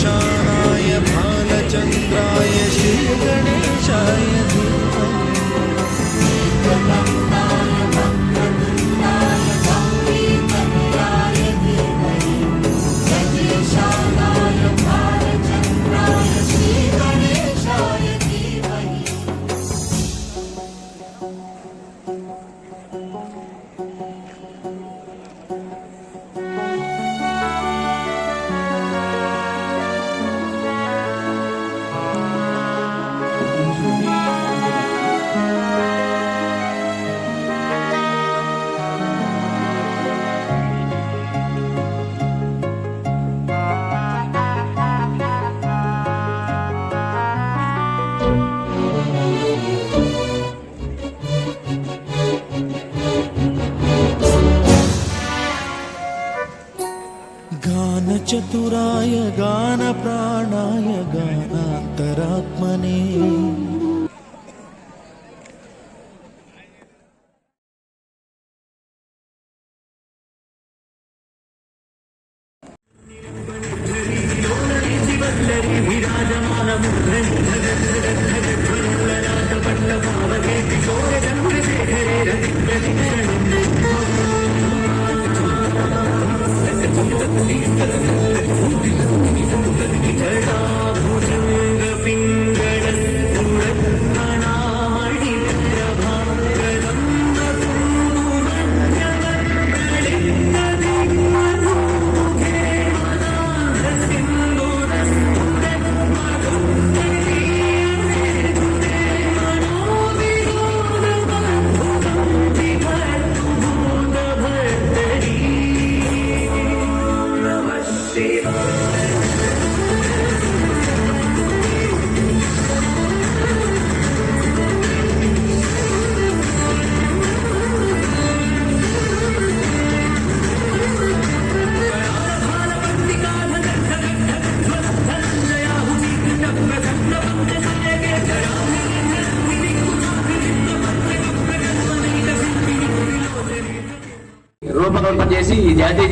गजेशानाय भालचन्द्राय श्रीगणेशाय गानचतुराय गानप्राणाय गानान्तरात्मने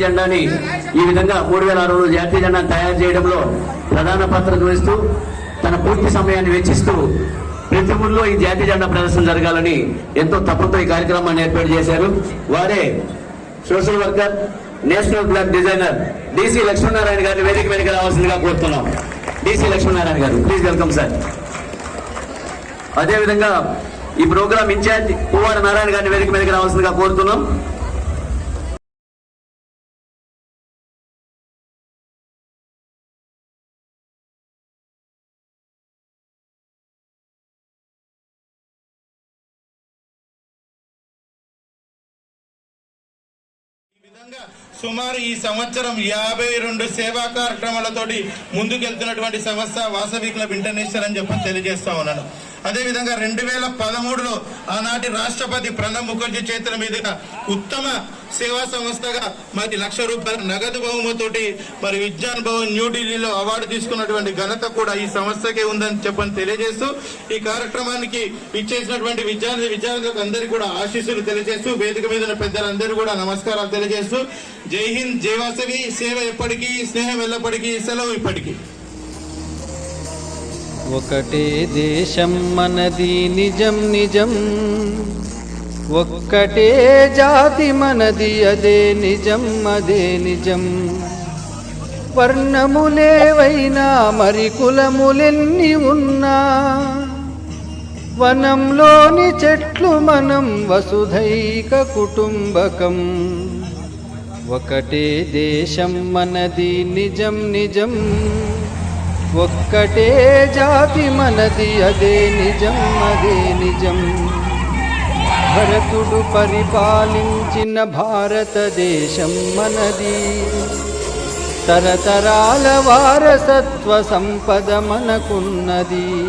జెండాని ఈ విధంగా మూడు వేల ఆరు జాతీయ జెండా తయారు చేయడంలో ప్రధాన పాత్ర వహిస్తూ తన పూర్తి సమయాన్ని వెచ్చిస్తూ ప్రతి ఊళ్ళో ఈ జాతీయ జెండా ప్రదర్శన జరగాలని ఎంతో తప్పుతో ఈ కార్యక్రమాన్ని ఏర్పాటు చేశారు. వారే social worker national block designer DC Lakshminarayana గారిని వేదిక మీదకి రావాల్సిందిగా కోరుతున్నాం. డిసి లక్ష్మీనారాయణ గారు ప్లీజ్ వెల్కమ్ సార్ అదేవిధంగా ఈ ప్రోగ్రాం ఇన్ఛార్జ్ పువ్వాడ నారాయణ గారిని వేదిక మీదకి రావాల్సిందిగా కోరుతున్నాం. విధంగా సుమారు ఈ సంవత్సరం యాభై రెండు సేవా కార్యక్రమాలతోటి ముందుకెళ్తున్నటువంటి సంస్థ వాసవి క్లబ్ ఇంటర్నేషనల్ అని చెప్పి తెలియజేస్తా ఉన్నాను. అదేవిధంగా రెండు వేల పదమూడులో ఆనాటి రాష్ట్రపతి ప్రణబ్ ముఖర్జీ చేతుల మీదుగా ఉత్తమ సేవా సంస్థగా మరి లక్ష రూపాయల నగదు బహుమతోటి మరి విజ్ఞాన్ భవన్ న్యూఢిల్లీలో అవార్డు తీసుకున్నటువంటి ఘనత కూడా ఈ సంస్థకే ఉందని చెప్పని తెలియజేస్తూ ఈ కార్యక్రమానికి ఇచ్చేసినటువంటి విద్యార్థి విద్యార్థులకు అందరికీ కూడా ఆశీస్సులు తెలియజేస్తూ వేదిక మీద ఉన్న పెద్దలందరూ కూడా నమస్కారాలు తెలియజేస్తూ జై హింద్ జై వాసవి సేవ ఎప్పటికీ స్నేహం ఎల్లప్పటికీ సెలవు ఇప్పటికీ. ఒకటే దేశం మనది నిజం నిజం. ఒక్కటే జాతి మనది అదే నిజం అదే నిజం. వర్ణములేవైనా మరి కులములెన్ని ఉన్నా. వనంలోని చెట్లు మనం వసుధైక కుటుంబకం. ఒకటే దేశం మనది నిజం నిజం. ఒక్కటే జాతి మనది అదే నిజం అదే నిజం. భరతుడు పరిపాలించిన భారతదేశం మనది. తరతరాల వారసత్వ సంపద మనకున్నది.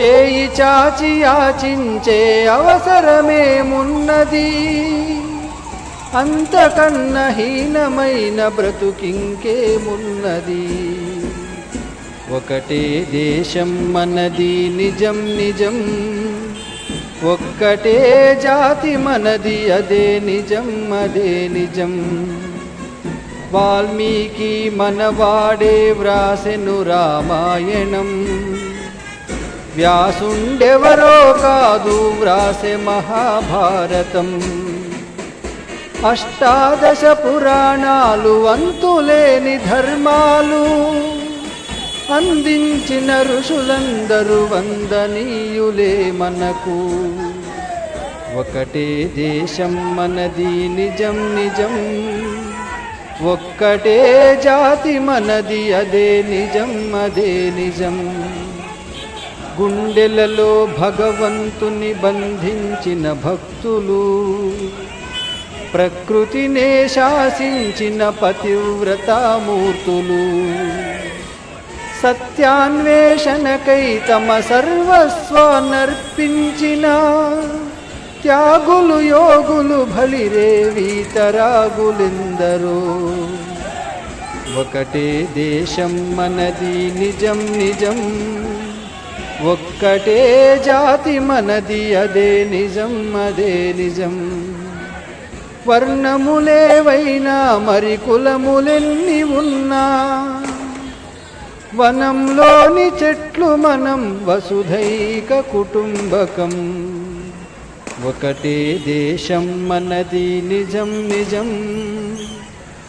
చేయి చాచి యాచించే అవసరమేమున్నది? అంతకన్న హీనమైన బ్రతుకింకేమున్నది? ఒకటే దేశం మనది నిజం నిజం. ఒక్కటే జాతి మనది అదే నిజం అదే నిజం. వాల్మీకి మనవాడే వ్రాసెను రామాయణం. వ్యాసుండెవరో కాదు వ్రాసె మహాభారతం. అష్టాదశ పురాణాలు అంతులేని ధర్మాలు. అందించిన ఋషులందరూ వందనీయులే మనకు. ఒకటే దేశం మనది నిజం నిజం. ఒక్కటే జాతి మనది అదే నిజం అదే నిజం. గుండెలలో భగవంతుని బంధించిన భక్తులు ప్రకృతినే శాసించిన పతివ్రతామూర్తులు. సత్యాన్వేషణకై తమ సర్వస్వానర్పించిన త్యాగులు యోగులు బలిరే వీతరాగులెందరో ఒకటే దేశం మనది నిజం నిజం ఒక్కటే జాతి మనది అదే నిజం అదే నిజం. వర్ణములేవైనా మరి కులములెన్ని ఉన్నా వనంలోని చెట్లు మనం వసుధైక కుటుంబకం. ఒకటే దేశం మనది నిజం నిజం.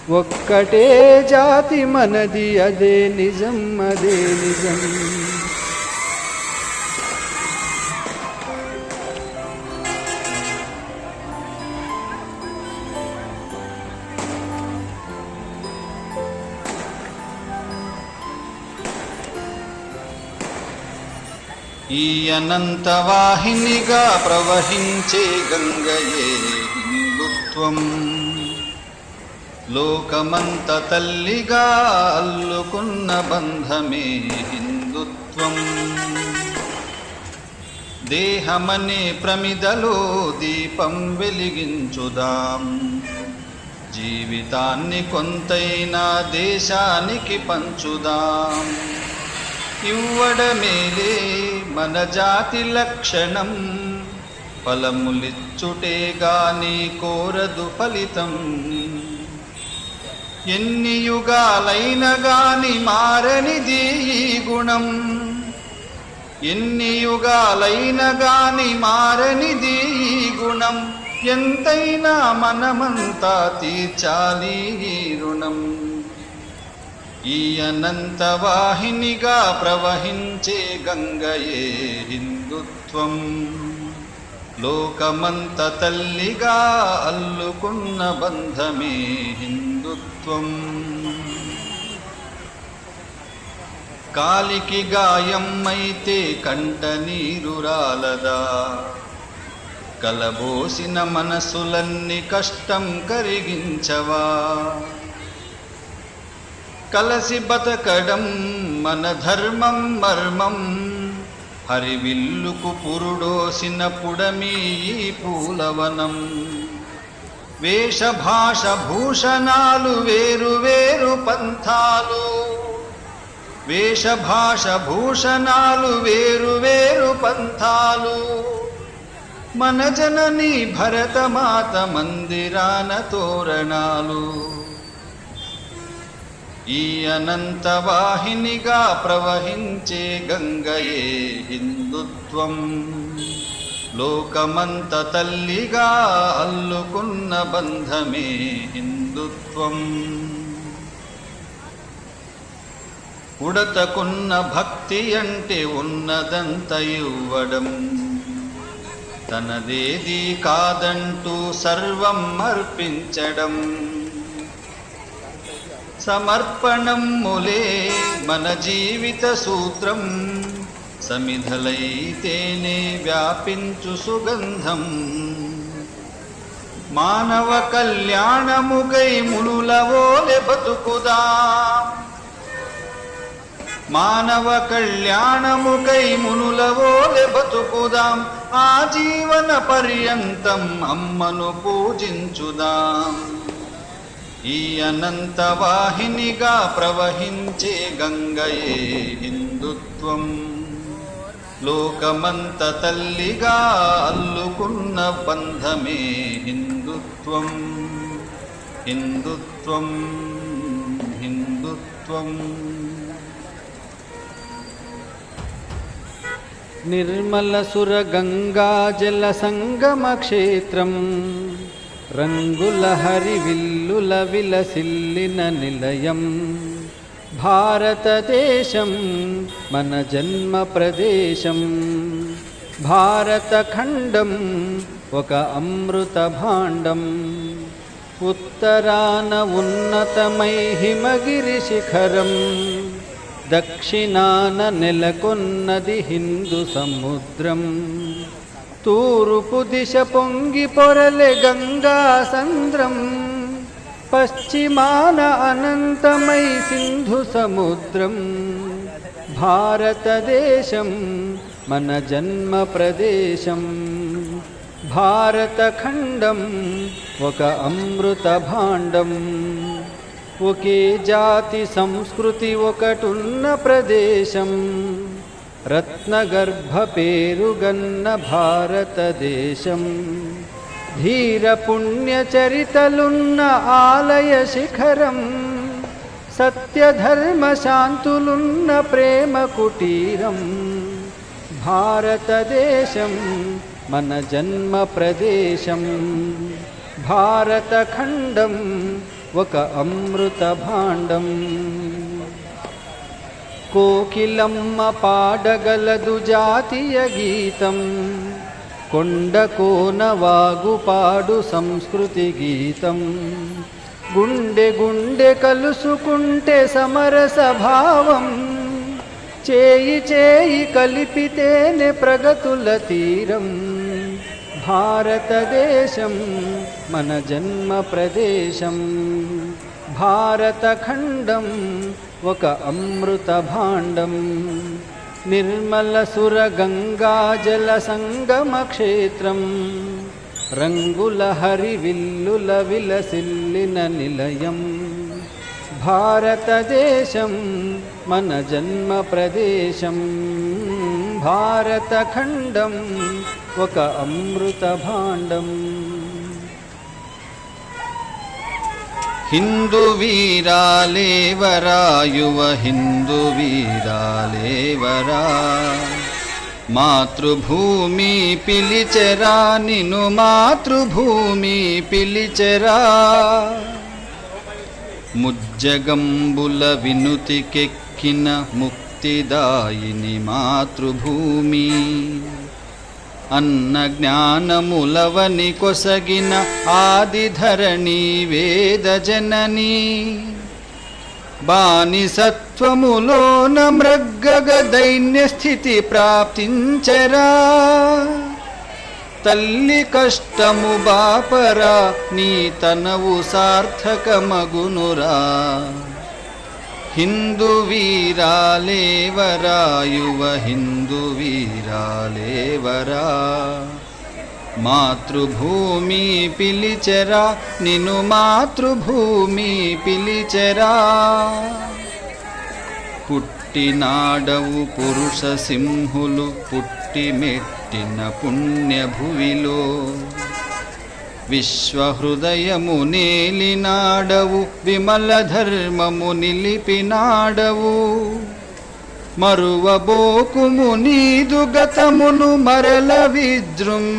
ఒక్కటే జాతి మనది అదే నిజం అదే నిజం. ఈ అనంత వాహినిగా ప్రవహించే గంగయే హిందుత్వం. లోకమంత తల్లిగా అల్లుకున్న బంధమే హిందుత్వం. దేహమనే ప్రమిదలో దీపం వెలిగించుదాం. జీవితాన్ని కొంతైనా దేశానికి పంచుదాం. ఇవ్వడమేలే మన జాతి లక్షణం. ఫలములిచ్చుటే గాని కోరదు ఫలితం. ఎన్ని యుగాలైన గాని మారనిది ఈ గుణం. ఎన్ని యుగాలైన గాని మారనిది ఈ గుణం. ఎంతైనా మనమంతా తీర్చాలి ఈ రుణం. ఈ అనంత వాహినిగా ప్రవహించే గంగయే హిందుత్వం. లోకమంత తల్లిగా అల్లుకున్న బంధమే హిందుత్వం. కాలికి గాయమ్మైతే కంట నీరు రాలదా? కలబోసిన మనసులన్నీ కష్టం కరిగించవా? కలసి బతకడం మన ధర్మం మర్మం. హరివిల్లుకు పురుడోసిన పుడమీ పూలవనం. వేషభాష భూషణాలు వేరు వేరు పంథాలు. వేషభాష భూషణాలు వేరు వేరు పంథాలు. మన జనని భరతమాత మందిరాన తోరణాలు. ఈ అనంత వాహినిగా ప్రవహించే గంగయే హిందుత్వం. లోకమంత తల్లిగా అల్లుకున్న బంధమే హిందుత్వం. ఉడతకున్న భక్తి అంటే ఉన్నదంత ఇవ్వడం. తనదేది కాదంటూ సర్వం అర్పించడం. సమర్పణం ములే మన జీవిత సూత్రం. సమిధలైతేనే వ్యాపించు సుగంధం. మానవ కళ్యాణముకై మునులవోలె బతుకుదా. మానవ కళ్యాణముకై మునులవోలె బతుకుదాం. ఆ జీవన పర్యంతం అమ్మను పూజించుదాం. ఈ అనంత వాహినిగా ప్రవహించే గంగయే హిందుత్వం. లోకమంత తల్లిగా అల్లుకున్న బంధమే హిందుత్వం. హిందుత్వం హిందుత్వం. నిర్మల సుర గంగా జల సంగమ క్షేత్రం. రంగుల హరివిల్లుల విలసిల్లిన నిలయం. భారతదేశం మన జన్మ ప్రదేశం. భారతఖండం ఒక అమృత భాండం. ఉత్తరాన ఉన్నతమై హిమగిరి శిఖరం. దక్షిణాన నెలకొన్నది హిందూ సముద్రం. తూరుపు దిశ పొంగి పొరలె గంగా సంద్రం. పశ్చిమాన అనంతమై సింధు సముద్రం. భారతదేశం మన జన్మ ప్రదేశం. భారతఖండం ఒక అమృత భాండం. ఒకే జాతి సంస్కృతి ఒకటున్న ప్రదేశం. రత్నగర్భ పేరుగన్న భారతదేశం ధీరపుణ్యచరితలున్న ఆలయ శిఖరం. సత్యధర్మ శాంతులున్న ప్రేమ కుటీరం. భారతదేశం మన జన్మ ప్రదేశం. భారతఖండం ఒక అమృత భాండం. కోకిలమ్మ పాడగలదు జాతీయ గీతం. కొండ కోన వాగు పాడు సంస్కృతి గీతం. గుండె గుండె కలుసుకుంటే సమరస భావం. చేయి చేయి కలిపితేనే ప్రగతుల తీరం. భారతదేశం మన జన్మ ప్రదేశం. భారతఖండం ఒక అమృత భాండం నిర్మల సుర గంగా జల సంగమ క్షేత్రం. రంగుల హరివిల్లుల విలసిల్లిన నిలయం. భారతదేశం మన జన్మ ప్రదేశం. భారతఖండం ఒక అమృత భాండం హిందూ వీరాలేవరా యువ హిందూ వీరాలేవరా మాతృభూమి పిలిచెరా నిను మాతృభూమి పిలిచెరా. ముజ్జగంబుల వినుతికెక్కిన ముక్తిదాయిని మాతృభూమి. అన్న జ్ఞానములవని కొసగిన ఆదిధరణి వేద జనని. బానిసత్వములోన మృగ్గగ దైన్యస్థితి ప్రాప్తించరా. తల్లి కష్టము బాపరా నీ తనవు సార్థకమగునురా. హిందూ వీరాలేవరా యువ హిందూ వీరాలేవరా మాతృభూమి పిలిచెరా నిన్ను మాతృభూమి పిలిచెరా. పుట్టినాడవు పురుష సింహులు పుట్టి మెట్టిన పుణ్యభువిలో. విశ్వహృదయము నేలినాడవు విమల ధర్మము నిలిపినాడవు. మరువబోకుము నీదు గతమును మరల విజృంభించరా.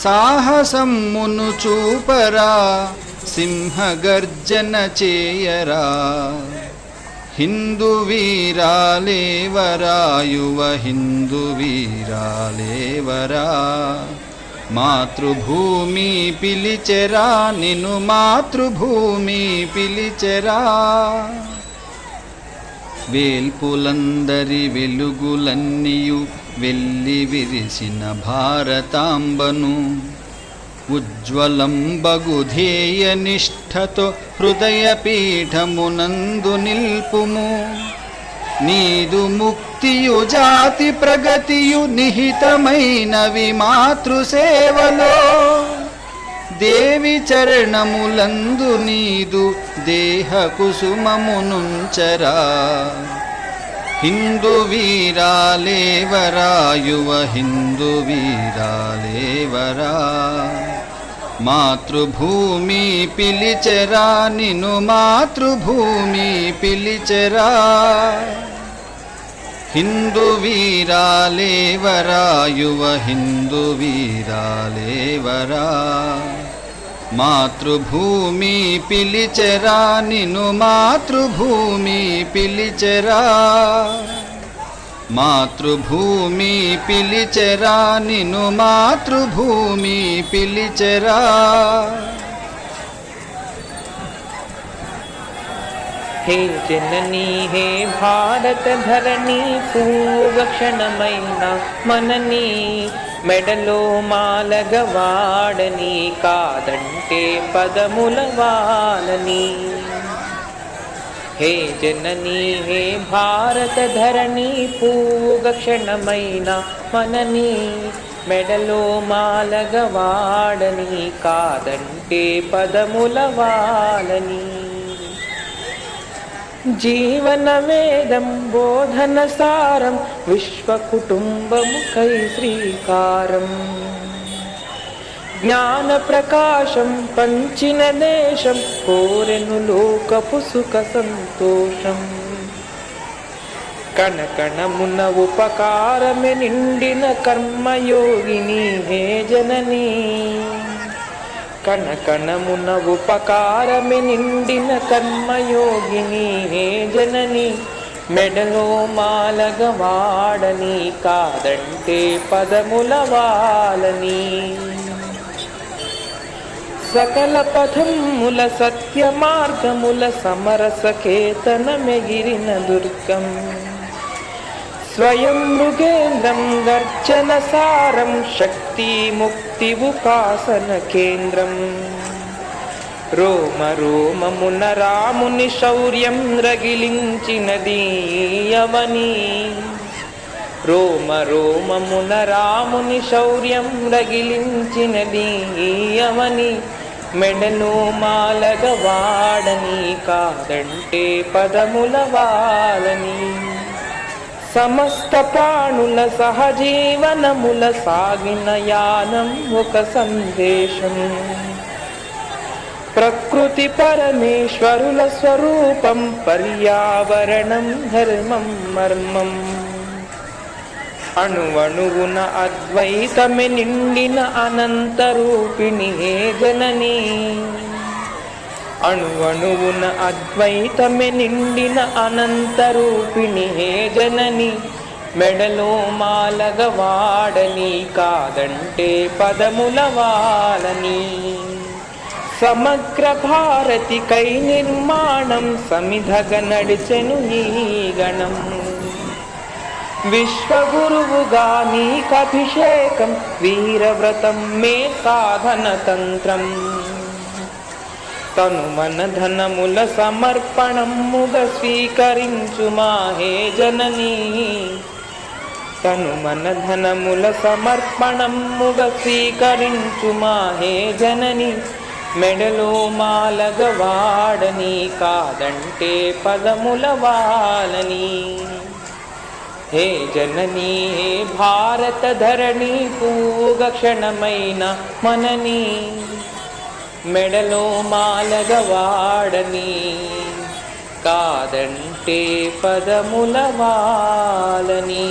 సాహసమ్మును చూపరా సింహగర్జన చేయరా. హిందూ వీరాలేవరా యువ హిందూ వీరాలేవరా మాతృభూమి పిలిచెరా నిన్ను మాతృభూమి పిలిచెరా. వేల్పులందరి వెలుగులన్నీయు వెళ్ళి విరిసిన భారతాంబను. ఉజ్వలం బగుధేయ నిష్ఠతో హృదయ పీఠమునందు నిల్పుము. నీదు ముక్తియు జాతి ప్రగతియు నిహితమైనవి మాతృసేవలో దేవి చరణములందు నీదు దేహ కుసుమమునుంచరా హిందూ వీరాలేవరా యువ హిందూ వీరాలేవరా. మాతృభూమి పిలిచెరా నిను మాతృభూమి పిలిచెరా. హిందూ వీరాలేవరా యువ హిందూ వీరాలేవరా మాతృభూమి పిలిచెరా నిను మాతృభూమి పిలిచెరా. మాతృభూమి పిలిచెరా నిను మాతృభూమి పిలిచెరా. హే జననీ హే భారత ధరణి పూర్వక్షణమైన మనని మెడలో మాలగవాడని కాదంటే పదముల వాలని హే జననీ హే భారత ధరణి పూగక్షణమైన మనని మెడలో మాలగవాడని కాదంటే పదముల వాలని. జీవన వేదం బోధన సారం విశ్వ కుటుంబముకై శ్రీకారం. జ్ఞాన ప్రకాశం పంచిన దేశం కోరెను లోకపు సుఖ సంతోషం. కణకణమున ఉపకారమే నిండిన కర్మయోగిని హే జననీ. కణకణమున ఉపకారమే నిండిన కర్మయోగిని హే జనని. మెడలో మాలగ వాడని కాదంటే పదముల వాలని. సకల పథముల సత్య మార్గముల సమరస కేతన మెగిరిన దుర్గం. స్వయం మృగేంద్రం గర్జన సారం శక్తి ముక్తి ఉపాసన కేంద్రం. రోమ రోమమున రాముని శౌర్యం రగిలించినది అవని రోమ రోమమున రాముని శౌర్యం రగిలించినది అవని మెడను మాలగవాడని కాదంటే పదముల వాలని. సమస్త ప్రాణుల సహజీవనముల సాగిన యానం ఒక సందేశం ప్రకృతి పరమేశ్వరుల స్వరూపం పర్యావరణం ధర్మం మర్మం. అణువణువున అద్వైతమే నిండిన అనంత రూపిణి హే జనని? అణువణువున అద్వైతమే నిండిన అనంత రూపిణి హే జనని? మెడలో మాలగ వాడని కాదంటే పదముల వాలని? సమగ్ర భారతికై నిర్మాణం సమిధగ నడిచెను ఈ గణం. విశ్వగురువుగా నీకభిషేకం వీరవ్రతం మే సాధన తంత్రం తను మన ధనముల సమర్పణముగ స్వీకరించు మాహే జననీ. తను మన ధనముల సమర్పణముగ స్వీకరించు మాహే జనని. మెడలో మాలగ వాడని కాదంటే పదముల వాలని. హే జననీ హే భారత ధరణి పూగక్షణమైన మనని మెడలో మాలగవాడని కాదంటే పదముల వాలని.